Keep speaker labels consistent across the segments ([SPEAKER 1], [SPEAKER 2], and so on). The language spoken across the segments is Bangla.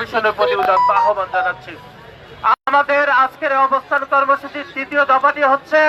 [SPEAKER 1] কমিশনের প্রতি আহ্বান জানাচ্ছি। আমাদের আজকের অবস্থান কর্মসূচির তৃতীয় দফাটি হচ্ছে,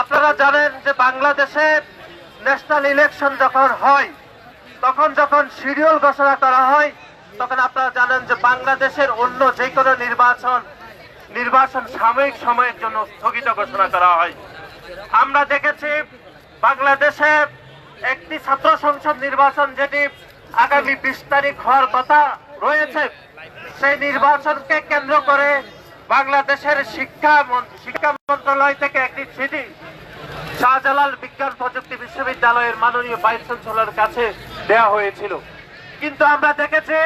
[SPEAKER 1] আপনারা জানেন যে বাংলাদেশে ন্যাশনাল ইলেকশন যখন হয়, তখন যখন শিডিউল ঘোষণা করা হয়, তখন আপনারা জানেন যে বাংলাদেশের অন্য যে কোনো নির্বাচন নির্বাচন সাময়িক সময়ের জন্য স্থগিত ঘোষণা করা হয়। আমরা দেখেছি বাংলাদেশে একটি ছাত্র সংসদ নির্বাচন যেটি আগামী বিশ তারিখ হওয়ার কথা রয়েছে। সেই নির্বাচনকে কেন্দ্র করে বাংলাদেশের শিক্ষা শিক্ষা মন্ত্রণালয় থেকে একটি চিঠি শাহজালাল বিজ্ঞান প্রযুক্তি বিশ্ববিদ্যালয়ের মাননীয় ভাইস চ্যান্সেলরের কাছে দেওয়া হয়েছিল। কিন্তু আমরা দেখেছি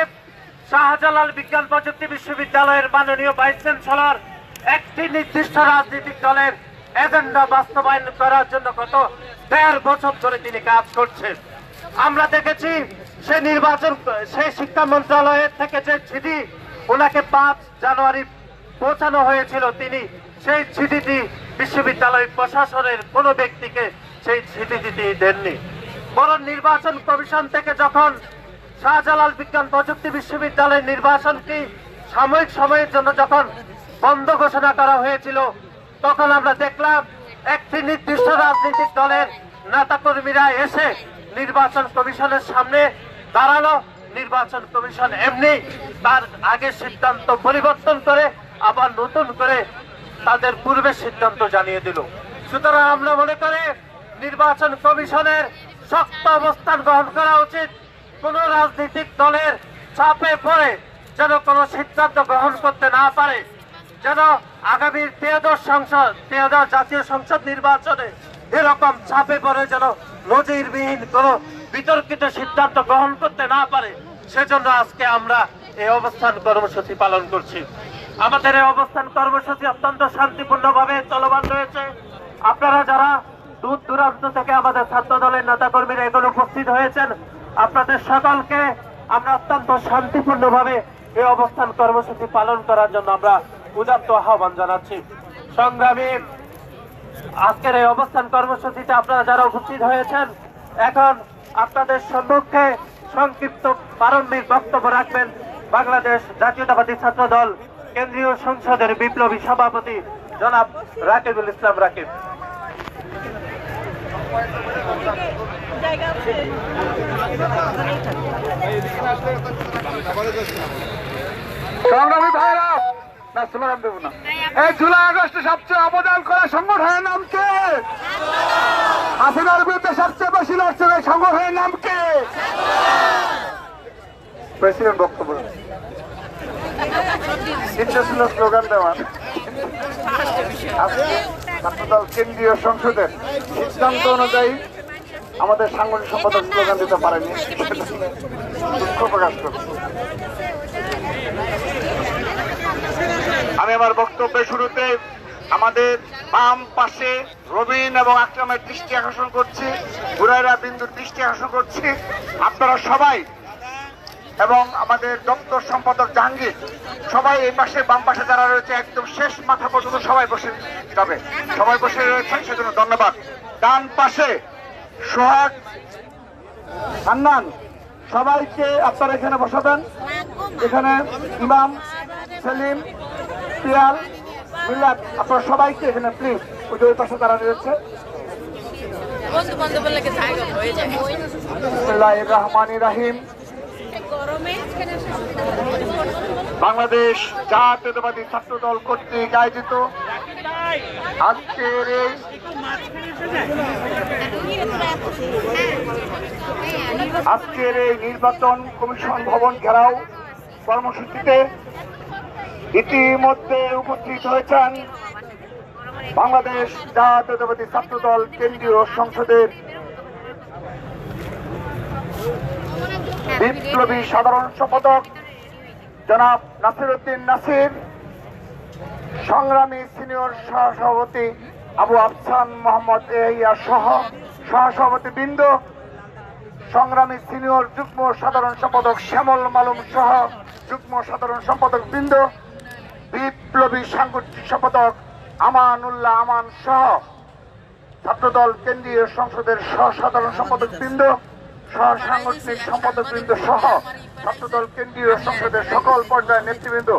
[SPEAKER 1] শাহজালাল বিজ্ঞান প্রযুক্তি বিশ্ববিদ্যালয়ের মাননীয় ভাইস চ্যান্সেলর একটি নির্দিষ্ট রাজনৈতিক দলের এজেন্ডা বাস্তবায়ন করার জন্য গত দেড় বছর ধরে তিনি কাজ করছেন। আমরা দেখেছি সে নির্বাচন সেই শিক্ষা মন্ত্রণালয়ের থেকে যে চিঠি, ওনাকে পাঁচ জানুয়ারি পৌঁছানো হয়েছিল তিনি, সেই চিঠিটি বিশ্ববিদ্যালয় প্রশাসনের কোনো ব্যক্তিকে সেই চিঠিটি দেননি। বরং নির্বাচন কমিশন থেকে যখন শাহজালাল বিজ্ঞান প্রযুক্তি বিশ্ববিদ্যালয়ের নির্বাচনটি সাময়িক সময়ের জন্য যখন বন্ধ ঘোষণা করা হয়েছিল, তখন আমরা দেখলাম একটি নির্দিষ্ট রাজনৈতিক দলের নেতাকর্মীরা এসে নির্বাচন কমিশনের সামনে দাঁড়াল নির্বাচন কমিশন এমনি তার আগের সিদ্ধান্ত পরিবর্তন করে, আবার নতুন করে তাদের পূর্বে সিদ্ধান্ত জানিয়ে দিল। সুতরাং আমরা মনে করি নির্বাচন কমিশনের শক্ত অবস্থান গ্রহণ করা উচিত। কোন রাজনৈতিক দলের চাপে পড়ে যেন কোনো সিদ্ধান্ত গ্রহণ করতে না পারে, যেন আগামী ত্রয়োদশ সংসদ, ত্রয়োদশ জাতীয় সংসদ নির্বাচনে এরকম চাপে পড়ে যেন নজিরবিহীন কোনো বিতর্কিত সিদ্ধান্ত গ্রহণ করতে না পারে, সেজন্য আজকে আমরা এই অবস্থান কর্মসূচি পালন করছি। আমাদের এই অবস্থান কর্মসূচি অত্যন্ত শান্তিপূর্ণভাবে চলমান রয়েছে। আপনারা যারা দূর দূরান্ত থেকে আমাদের ছাত্র দলের নেতা কর্মীরা এখানে উপস্থিত হয়েছেন, আপনাদের সকলকে আমরা অত্যন্ত শান্তিপূর্ণভাবে এই অবস্থান কর্মসূচি পালন করার জন্য আমরা উদাত্ত আহ্বান জানাচ্ছি। সংগ্রামী আজকের এই অবস্থান কর্মসূচিতে আপনারা যারা উপস্থিত হয়েছেন, এখন আপনাদের সম্মুখে সংক্ষিপ্ত প্রারম্ভিক বক্তব্য রাখবেন বাংলাদেশ জাতীয়তাবাদী ছাত্র দল কেন্দ্রীয় সংসদের বিপ্লবী সভাপতি জনাব রাকিবুল ইসলাম রাকিব।
[SPEAKER 2] সংগ্রামী ভাইরা জুলাই আগস্টে সবচেয়ে সবচেয়ে প্রেসিডেন্ট বক্তব্য ছাত্রদল কেন্দ্রীয় সংসদের সিদ্ধান্ত অনুযায়ী আমাদের সাংগঠনিক সম্পাদক স্লোগান দিতে পারেনি দুঃখ প্রকাশ করছি। আমি আমার বক্তব্যের শুরুতে আমাদের বাম পাশে রবিন এবং আকরামের দৃষ্টি আকর্ষণ করছি হুরাইরা বিন্দুর দৃষ্টি আকর্ষণ করছি। আপনারা সবাই এবং আমাদের দপ্তর সম্পাদক জাহাঙ্গীর, সবাই এই পাশে বাম পাশে যারা রয়েছে, একদম শেষ মাথা পর্যন্ত সবাই বসে যাবে। সবাই বসে রয়েছেন, সেজন্য ধন্যবাদ। ডান পাশে সোহাগ, হান্নান, সবাইকে আপনারা এখানে বসাবেন। এখানে ইমাম, সেলিম পিয়াল মিলাদ আপনারা সবাইকে এখানে প্লিজ ওই যে ওই পাশে তারা রয়েছে। রহমান রাহিম। বাংলাদেশ জাতীয়তাবাদী ছাত্র দল কর্তৃক আয়োজিত আজকের এই আজকের এই নির্বাচন কমিশন ভবন ঘেরাও কর্মসূচিতে ইতিমধ্যে উপস্থিত হয়েছেন বাংলাদেশ জাতীয়তাবাদী ছাত্রদল কেন্দ্রীয় সংসদের বিপ্লবী সাধারণ সম্পাদক জনাব নাসির উদ্দিন নাসির, সংগ্রামী সিনিয়র সহসভাপতি আবু আফসান মোহাম্মদ এহিয়া সহ সহসভাপতি বৃন্দ সংগ্রামী সিনিয়র যুগ্ম সাধারণ সম্পাদক শ্যামল মালুম সহ যুগ্ম সাধারণ সম্পাদক বৃন্দ বিপ্লবী সাংগঠনিক সম্পাদক আমানুল্লাহ আমান সহ ছাত্রদল কেন্দ্রীয় সংসদের সহ সাধারণ সম্পাদক বৃন্দ সহ সাংগঠনিক সম্পাদক বৃন্দ সহ ছাত্রদল কেন্দ্রীয় সংসদের সকল পর্যায়ের নেতৃবৃন্দ।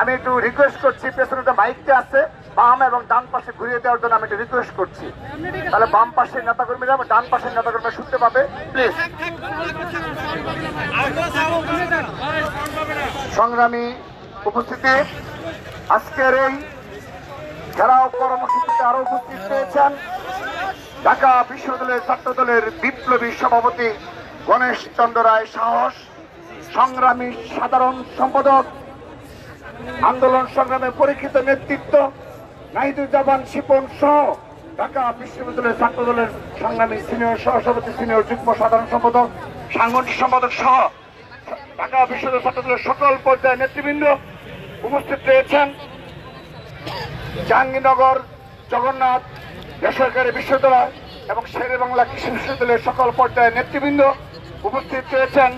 [SPEAKER 2] আমি একটু রিকোয়েস্ট করছি, পেছনে যে মাইকটা আছে, বাম এবং ডান পাশে ঘুরিয়ে দেওয়ার জন্য আমি একটু রিকোয়েস্ট করছি। তাহলে বাম পাশের নেতাকর্মীরা এবং ডান পাশের নেতাকর্মীরা শুনতে পাবে প্লিজ সংগ্রামী উপস্থিতি আজকের এই ঘেরাও কর্মসূচিতে আরও উপস্থিত হয়েছেন ঢাকা বিশ্ববিদ্যালয়ের ছাত্র দলের বিপ্লবী সভাপতি গণেশ চন্দ্র রায় সাহস, সংগ্রামী সাধারণ সম্পাদক, আন্দোলন সংগ্রামে পরীক্ষিত নেতৃত্ব নাহিদুজ্জামান শিপন সহ ঢাকা বিশ্ববিদ্যালয়ের ছাত্র দলের সংগ্রামী সিনিয়র সহসভাপতি, সিনিয়র যুগ্ম সাধারণ সম্পাদক, সাংগঠনিক সম্পাদক সহ ঢাকা বিশ্ববিদ্যালয় ছাত্র দলের সকল পর্যায়ের নেতৃবৃন্দ উপস্থিত রয়েছেন জাহাঙ্গীরনগর, জগন্নাথ, বেসরকারি বিশ্ববিদ্যালয় এবং শেরে বাংলা কৃষি বিশ্ববিদ্যালয়ের সকল পর্যায়ের নেতৃবৃন্দ উপস্থিত রয়েছেন।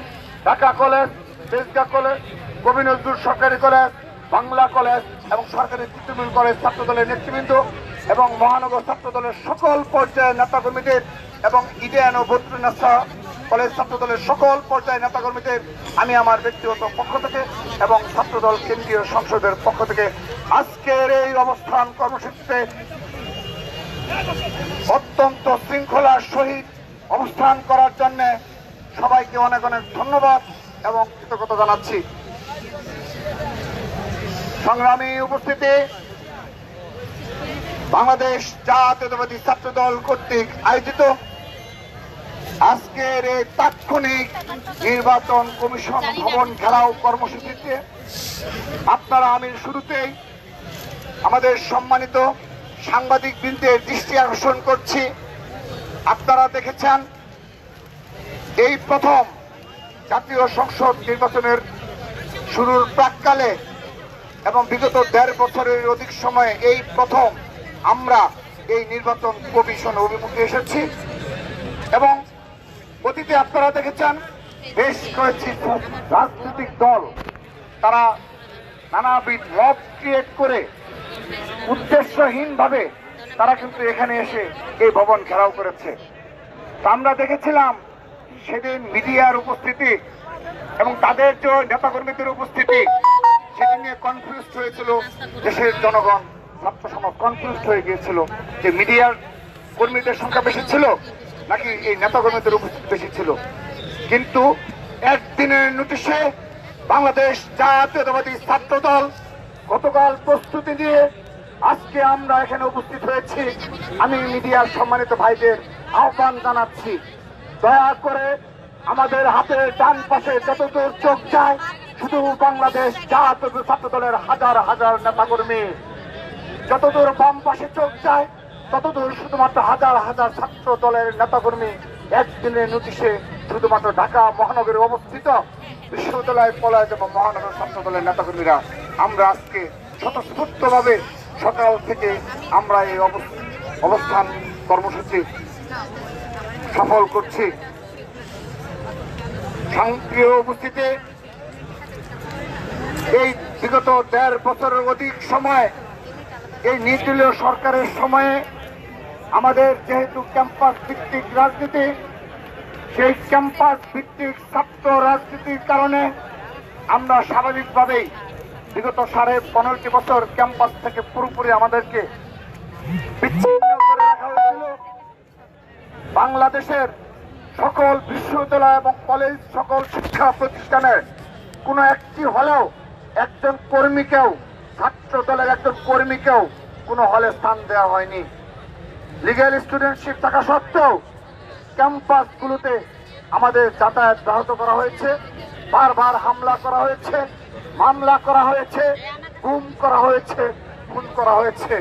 [SPEAKER 2] ঢাকা কলেজ তেজগা কলেজ কবি নজরুল সরকারি কলেজ, বাংলা কলেজ এবং সরকারি তৃতীয় কলেজ ছাত্রদলের নেতৃবৃন্দ এবং মহানগর ছাত্রদলের সকল পর্যায়ের নেতাকর্মীদের এবং ইডেন ও বদ্রীনাথ কলেজ ছাত্র দলের সকল পর্যায়ের নেতাকর্মীদের আমি আমার ব্যক্তিগত পক্ষ থেকে এবং ছাত্রদল কেন্দ্রীয় সংসদের পক্ষ থেকে আজকের এই অবস্থান কর্মসূচিতে অত্যন্ত শৃঙ্খলার সহিত অবস্থান করার জন্য সবাইকে অনেক অনেক ধন্যবাদ এবং কৃতজ্ঞতা জানাচ্ছি। সংগ্রামী উপস্থিতি, বাংলাদেশ জাতীয়তাবাদী ছাত্র দল কর্তৃক আয়োজিত আজকের এই তাৎক্ষণিক নির্বাচন কমিশন ভবন ঘেরাও কর্মসূচিতে আপনারা আমি শুরুতেই আমাদের সম্মানিত সাংবাদিক বৃন্দের দৃষ্টি আকর্ষণ করছি। আপনারা দেখেছেন এই প্রথম জাতীয় সংসদ নির্বাচনের শুরুর প্রাককালে এবং বিগত দেড় বছরের অধিক সময়ে এই প্রথম আমরা এই নির্বাচন কমিশন অভিমুখে এসেছি। এবং অতীতে আপনারা দেখেছেন বেশ কয়েকটি রাজনৈতিক দল। তারা নানাবিধ মব ক্রিয়েট করে উদ্দেশ্যহীনভাবে তারা কিন্তু এখানে এসে এই ভবন ঘেরাও করেছে। আমরা দেখেছিলাম সেদিন মিডিয়ার উপস্থিতি এবং তাদের যে নেতাকর্মীদের উপস্থিতি সেটি নিয়ে কনফিউজ হয়েছিল দেশের জনগণ ছাত্র সমাজ কনফিউজ হয়ে গিয়েছিল যে মিডিয়ার কর্মীদের সংখ্যা বেশি ছিল। নাকি এই নেতাকর্মীদের উপস্থিতি বেশি ছিল? কিন্তু একদিনের নোটিশে বাংলাদেশ জাতীয়তাবাদী ছাত্র দল গতকাল প্রস্তুতি নিয়ে আজকে আমরা এখানে উপস্থিত হয়েছি। আমি মিডিয়ার সম্মানিত ভাইদের আহ্বান জানাচ্ছি। দয়া করে আমাদের হাতের ডান পাশে যতদূর চোখ যায়, শুধু বাংলাদেশ জাতীয় ছাত্র দলের হাজার হাজার নেতাকর্মী। যতদূর বাম পাশে চোখ যায় ততদূর শুধুমাত্র হাজার হাজার ছাত্র দলের নেতাকর্মী একদিনের নোটিশে শুধুমাত্র ঢাকা মহানগরে অবস্থিত। বিশ্ববিদ্যালয়, কলেজ এবং মহানগর ছাত্র দলের নেতাকর্মীরা আমরা আজকে স্বতঃস্ফূর্তভাবে সকাল থেকে আমরা এই অব- অবস্থান কর্মসূচি সফল করছি। সংপ্রিয় উপস্থিতি। এই বিগত দেড় বছরের অধিক সময়, এই নির্দলীয় সরকারের সময়ে আমাদের যেহেতু ক্যাম্পাস ভিত্তিক রাজনীতি, সেই ক্যাম্পাস ভিত্তিক ছাত্র রাজনীতির কারণে আমরা স্বাভাবিকভাবেই বিগত সাড়ে পনেরোটি বছর ক্যাম্পাস থেকে পুরোপুরি আমাদেরকে বাংলাদেশের সকল বিশ্ববিদ্যালয় এবং কলেজ, সকল শিক্ষা প্রতিষ্ঠানের কোনো একটি হলেও একজন কর্মীকেও ছাত্র দলের একজন কর্মীকেও কোনো হলে স্থান দেওয়া হয়নি। লিগ্যাল স্টুডেন্টশিপ থাকা সত্ত্বেও ক্যাম্পাসগুলোতে আমাদের যাতায়াত ব্যাহত করা হয়েছে। বারবার হামলা করা হয়েছে, মামলা করা হয়েছে, গুম করা হয়েছে, খুন করা হয়েছে।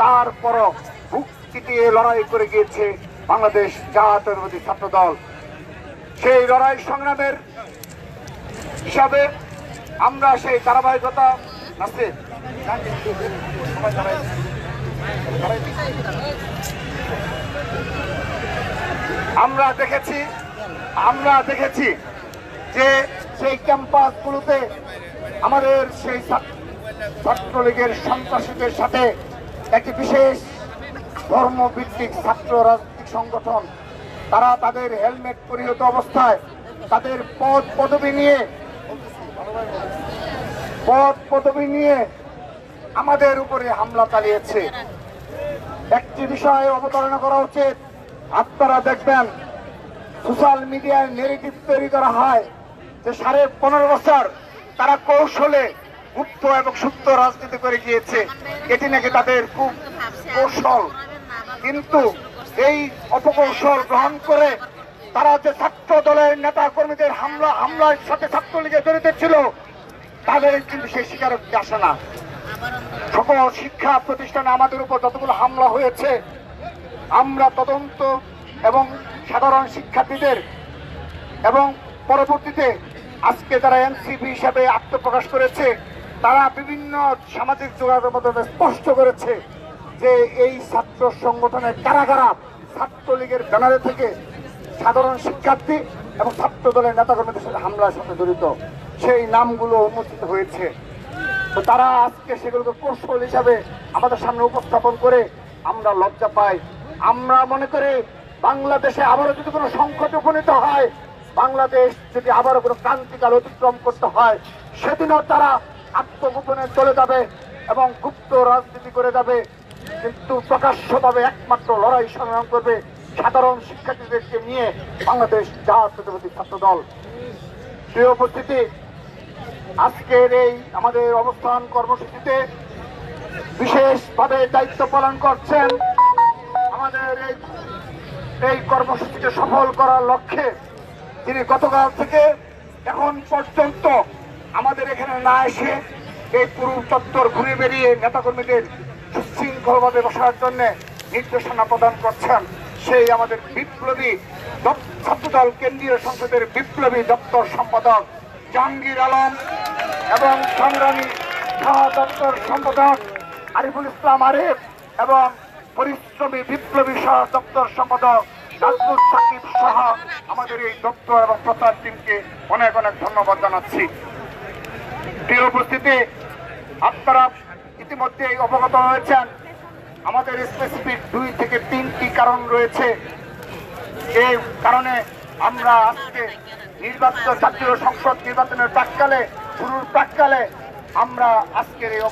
[SPEAKER 2] তারপরও বুক চিটিয়ে লড়াই করে গিয়েছে বাংলাদেশ জাতীয়তাবাদী ছাত্র দল সেই লড়াই সংগ্রামের হিসাবে আমরা সেই ধারাবাহিকতা আছে আমরা দেখেছি আমরা দেখেছি যে সেই ক্যাম্পাসগুলোতে আমাদের সেই ছাত্র- ছাত্রলীগের সন্ত্রাসীদের সাথে একটি বিশেষ ধর্মভিত্তিক ছাত্র রাজনৈতিক সংগঠন। তারা তাদের হেলমেট পরিহিত অবস্থায় তাদের পদ পদবি নিয়ে পদ পদবি নিয়ে আমাদের উপরে হামলা চালিয়েছে। একটি বিষয়ে অবতারণা করা উচিত। আপনারা দেখবেন, সোশ্যাল মিডিয়ায় নেগেটিভ তৈরি করা হয় যে সাড়ে পনেরো বছর তারা কৌশলে গুপ্ত এবং সুপ্ত রাজনীতি করে গিয়েছে। এটি নাকি তাদের খুব কৌশল। কিন্তু এই অপকৌশল গ্রহণ করে তারা যে ছাত্র দলের নেতা কর্মীদের হামলা, হামলার সাথে ছাত্রলীগে জড়িত ছিল, তাদের কিন্তু সেই স্বীকারোক্তি আসে না। সকল শিক্ষা প্রতিষ্ঠানে আমাদের উপর যতগুলো হামলা হয়েছে, আমরা তদন্ত এবং সাধারণ শিক্ষার্থীদের এবং পরবর্তীতে আজকে যারা এনসিপি হিসাবে আত্মপ্রকাশ করেছে, তারা বিভিন্ন সামাজিক যোগাযোগের মাধ্যমে স্পষ্ট করেছে যে এই ছাত্র সংগঠনের কারা কারা ছাত্রলীগের ব্যানারে থেকে সাধারণ শিক্ষার্থী এবং ছাত্র দলের নেতাকর্মীদের সাথে হামলার সাথে জড়িত, সেই নামগুলো উন্মোচিত হয়েছে। তো তারা আজকে সেগুলোকে কৌশল হিসাবে আমাদের সামনে উপস্থাপন করে আমরা লজ্জা পাই। আমরা মনে করি বাংলাদেশে আবারও যদি কোনো সংকট উপনীত হয়, বাংলাদেশ যদি আবারও কোনো ক্রান্তিকাল অতিক্রম করতে হয়, সেদিনও তারা আত্মগোপনে চলে যাবে এবং গুপ্ত রাজনীতি করে যাবে। কিন্তু প্রকাশ্যভাবে একমাত্র লড়াই সংগ্রাম করবে সাধারণ শিক্ষার্থীদেরকে নিয়ে বাংলাদেশ জাতীয়তাবাদী ছাত্র দল প্রিয় উপস্থিতি আজকের এই আমাদের অবস্থান কর্মসূচিতে বিশেষভাবে দায়িত্ব পালন করছেন আমাদের এই এই কর্মসূচিকে সফল করার লক্ষ্যে তিনি গতকাল থেকে এখন পর্যন্ত আমাদের এখানে না এসে এই পুরো চত্বর ঘুরে বেরিয়ে নেতাকর্মীদের সুশৃঙ্খলভাবে বসার জন্য নির্দেশনা প্রদান করছেন সেই আমাদের বিপ্লবী ছাত্রদল কেন্দ্রীয় সংসদের বিপ্লবী দপ্তর সম্পাদক জাহাঙ্গীর আলম এবং সংগ্রামী সহ দপ্তর সম্পাদক আরিফুল ইসলাম আরিফ এবং পরিশ্রমী বিপ্লবী সহ দপ্তর সম্পাদক নাজমুল সাকিব সহ আমাদের এই দপ্তর এবং প্রচার টিমকে অনেক অনেক ধন্যবাদ জানাচ্ছি। প্রিয় উপস্থিতি, আপনারা ইতিমধ্যে অবগত হয়েছেন, আমাদের স্পেসিফিক দুই থেকে তিনটি কারণ রয়েছে। এই কারণে আমরা আজকে নির্বাচিত জাতীয় সংসদ নির্বাচনের প্রাককালে শুরুর প্রাককালে আমরা আজকের এই